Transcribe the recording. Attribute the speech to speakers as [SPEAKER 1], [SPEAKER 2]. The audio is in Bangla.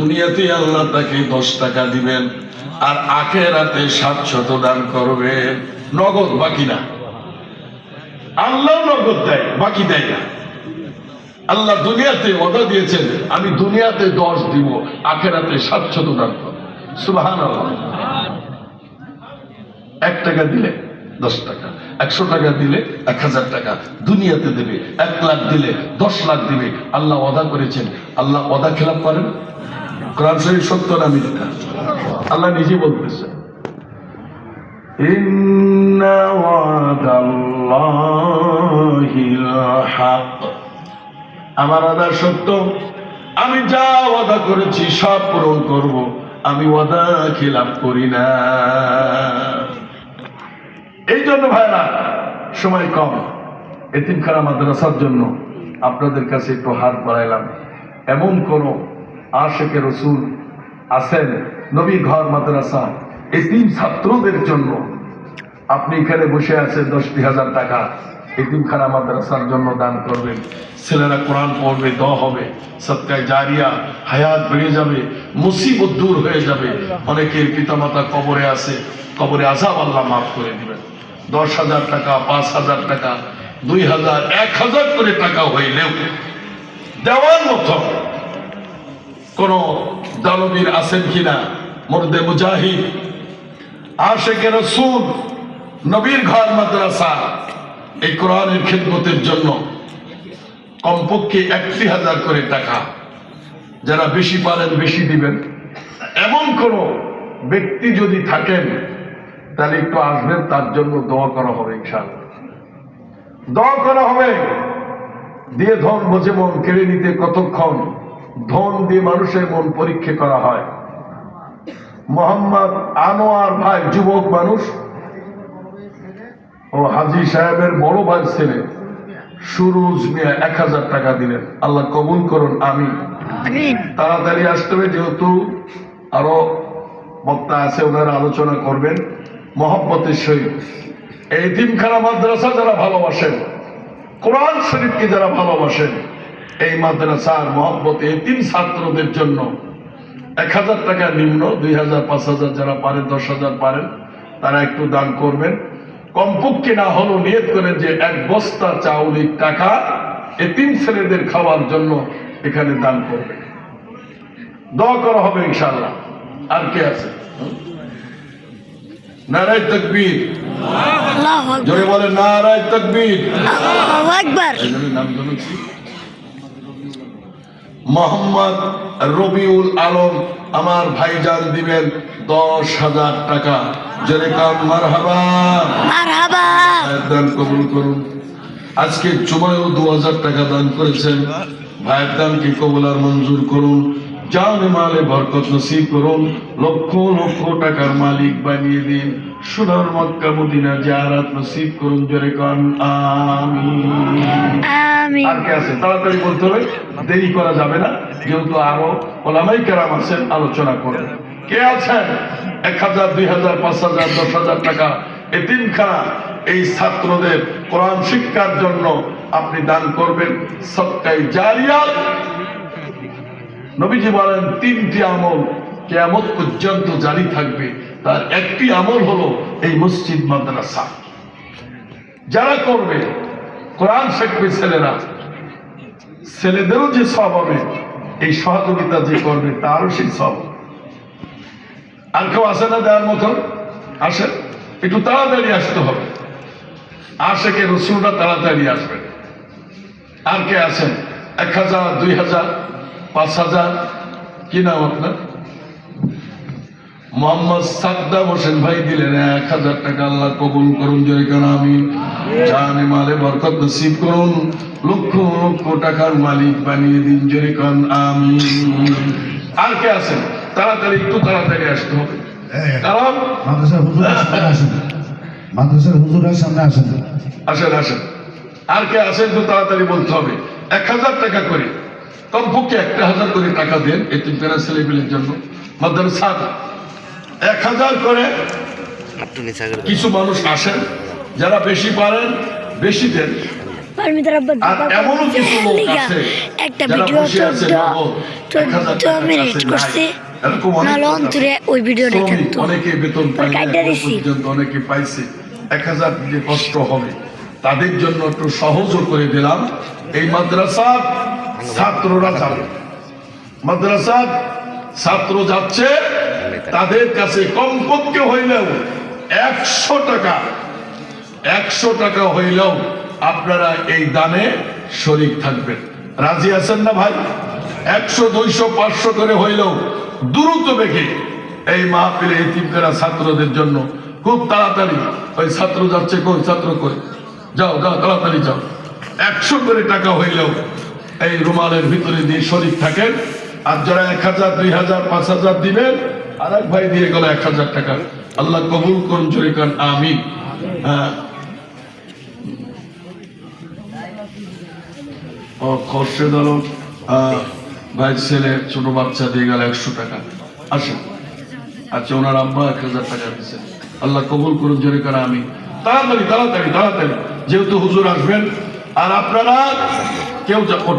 [SPEAKER 1] দুনিয়াতে আল্লাহ তাকে দশ টাকা দিবেন, আর আখেরাতে সাতশত দান করবেন নগদ বাকি না। আল্লাহ নগদ দেয়, বাকি দেয় না। আল্লাহ দুনিয়াতে ওদা দিয়েছেন, আমি দুনিয়াতে দশ দিব, আখেরাতে সাতশত দান করব। সুবাহান এক টাকা দিলে দশ টাকা, একশো টাকা দিলে এক হাজার টাকা, দুনিয়াতে দেবে এক লাখ দিলে দশ লাখ দিবে। আল্লাহ অদা করেছেন। আল্লাহ ওদা খেলাপ করেন? কোরআন শরীফ সত্য না মিথ্যা আল্লাহ নিজে বলতেছে إن وعد الله الحق আমার আদা সত্য আমি যা ওয়াদা করেছি সব পূরণ করব আমি ওয়াদা খিলাপ করি না এই জন্য ভাইরা সময় কম এতিমখানা মাদ্রাসার জন্য আপনাদের কাছে একটু হাত বাড়াইলাম এমন কোন আশেকে রসুল আছেন নবী ঘর মাদ্রাসা। এতিম ছাত্রদের জন্য আপনি এখানে বসে আছেন দশটি হাজার টাকা। এতিমখানা মাদ্রাসার জন্য দান করবেন। ছেলেরা কোরআন পড়বে দ হবে। সৎকায় জারিয়া, হায়াত বেড়ে যাবে, মুসিবত দূর হয়ে যাবে। অনেকের পিতামাতা কবরে আছে, কবরে আজাব আল্লাহ মাফ করে দিবেন। দশ হাজার টাকা, পাঁচ হাজার টাকা, দুই হাজার, এক হাজার করে টাকা হইলেও দেওয়ার মতো কোন দানবীর আছেন কিনা? মর্দে মুজাহিদ, আশেকে রসুল, নবীর ঘর মাদ্রাসা, এই কোরআনের খেদমতের জন্য কমপক্ষে একটি হাজার করে টাকা যারা বেশি পারেন, বেশি দিবেন। এমন কোন ব্যক্তি যদি থাকেন, তাহলে একটু আসবেন, তার জন্য দোয়া করা হবে ইনশাআল্লাহ। দোয়া করা হবে। দিয়ে ধন, বোঝে মন কেড়ে নিতে কতক্ষণ ধন দিয়ে মানুষের মন পরীক্ষা করা হয়। মোহাম্মদ আনোয়ার ভাই যুবক মানুষ ও হাজি সাহেবের বড় ভাই ছেলে। সুরুজ মিয়া এক হাজার টাকা দিলেন। আল্লাহ কবুল করুন আমি তাড়াতাড়ি আসতে হবে যেহেতু আরও বক্তা আছে ওনারা আলোচনা করবেন। মহব্বতের সহিত। এই তিনখানা মাদ্রাসা যারা ভালোবাসেন কোরআন শরীফকে যারা ভালোবাসেন এই মাদ্রাসার মহব্বত এই তিন ছাত্রদের জন্য। এক হাজার টাকা নিম্ন দুই হাজার পাঁচ হাজার যারা পারেন দশ হাজার পারেন তারা একটু দান করবেন। কমপক্ষে না হলো নিয়ত করেন যে এক বস্তা চাউলের টাকা এ তিন ছেলেদের খাওয়ার জন্য এখানে দান করবে দোয়া করা হবে ইনশাল্লাহ আর কে আছে? নারায় তকবীর। জোরে বলে নারায় তকবীর। নাম কি? মোহাম্মদ রবিউল আলম আমার ভাইজান দিবেন দশ হাজার টাকা। কান মারহাবা। দান কবুল করুন। আজকে জুমায়ও দু হাজার টাকা দান করেছেন। ভাইয়ের দানকে কবুল আর মঞ্জুর করুন। জানে মালে বরকত নসিব করুন, লক্ষ লক্ষ টাকার মালিক বানিয়ে দিন। সোনার মক্কা মদিনা জারাত নসিব করুন জোরে কান, আমিন। আর কে আছে? তাড়াতাড়ি বলতে হবে, দেরি করা যাবে না, যেহেতু আরও ওলামাই কেরাম আছেন, আলোচনা করবেন কে আছেন? এক হাজার, দুই হাজার, পাঁচ হাজার, দশ হাজার টাকা। এতিমখানা, এই ছাত্রদের কোরআন শিক্ষার জন্য আপনি দান করবেন। সবটাই জারিয়া নবীজি বলেন, তিনটি আমল কেয়ামত পর্যন্ত জারি থাকবে। তার একটি আমল হলো এই মসজিদ মাদ্রাসা। যারা করবে, কোরআন শিখবে ছেলেরা, ছেলেদেরও যে সব হবে, এই সহযোগিতা যে করবে, তারও সেই সব আর কেউ আসে না দেওয়ার মতন আসে? একটু তাড়াতাড়ি আসতে হবে। আসে কে রসুলটা তাড়াতাড়ি আসবে আর কে আছেন? এক হাজার, দুই হাজার। পাঁচ হাজার। কি নাম আপনার? মোহাম্মদ সাদ্দাম হোসেন ভাই দিলেন এক হাজার টাকা। আল্লাহ কবুল করুন জয় কেন আমি জানে মালে বরকত নসিব করুন লক্ষ লক্ষ টাকার মালিক বানিয়ে দিন জয় কান আমি আর কে আছেন? তাড়াতাড়ি একটু তাড়াতাড়ি আসতে হবে। কারণ
[SPEAKER 2] মাদ্রাসার হুজুরের সামনে আসেন। মাদ্রাসার হুজুরের সামনে আসেন।
[SPEAKER 1] আসেন আসেন। আর কে আসেন তো তাড়াতাড়ি বলতে হবে। এক হাজার টাকা করে কমপক্ষে একটা হাজার করে টাকা দেন এই তিন পেরা ছেলেমেয়ের জন্য। মাদ্রাসা এক হাজার করে কিছু মানুষ আসেন যারা বেশি পারেন বেশি দেন।
[SPEAKER 3] একটা ভিডিও চোদ্দ মিনিট করছে।
[SPEAKER 1] অনেক
[SPEAKER 3] নাহলে অন্তরে ওই
[SPEAKER 1] বেতন। পর্যন্ত অনেকে পাইছে। এক হাজার কষ্ট হবে। তাদের জন্য একটু সহজও করে দিলাম। এই মাদ্রাসা ছাত্ররা যাবে মাদ্রাসা ছাত্র যাচ্ছে, তাদের কাছে কমপক্ষে হইলেও একশো টাকা একশো টাকা হইলেও আপনারা এই দানে শরিক থাকবেন। রাজি আছেন না ভাই? একশো, দুইশো, পাঁচশো করে হইলেও দ্রুত বেগে এই মাহফিলে এতিমকারা ছাত্রদের জন্য খুব তাড়াতাড়ি, ওই ছাত্র যাচ্ছে কই, ছাত্র কই? যাও যাও, তাড়াতাড়ি যাও। একশো করে টাকা হইলেও এই রুমালের ভিতরে দিয়ে শরিক থাকেন। আর যারা এক হাজার, দুই হাজার, পাঁচ হাজার দিবেন আর এক ভাই দিয়ে গেল এক হাজার টাকা। আল্লাহ কবুল করুন জরিকান আমিন। হ্যাঁ ও, খরশেদ আলম ছেলে, ছোট বাচ্চা দিয়ে গেল একশো টাকা। আসেন। আচ্ছা ওনার আব্বা এক হাজার টাকা দিচ্ছে আল্লাহ কবুল করুন, জোরে করে আমি তাড়াতাড়ি তাড়াতাড়ি তাড়াতাড়ি। যেহেতু হুজুর আসবেন, আর আপনারা কেউ যা-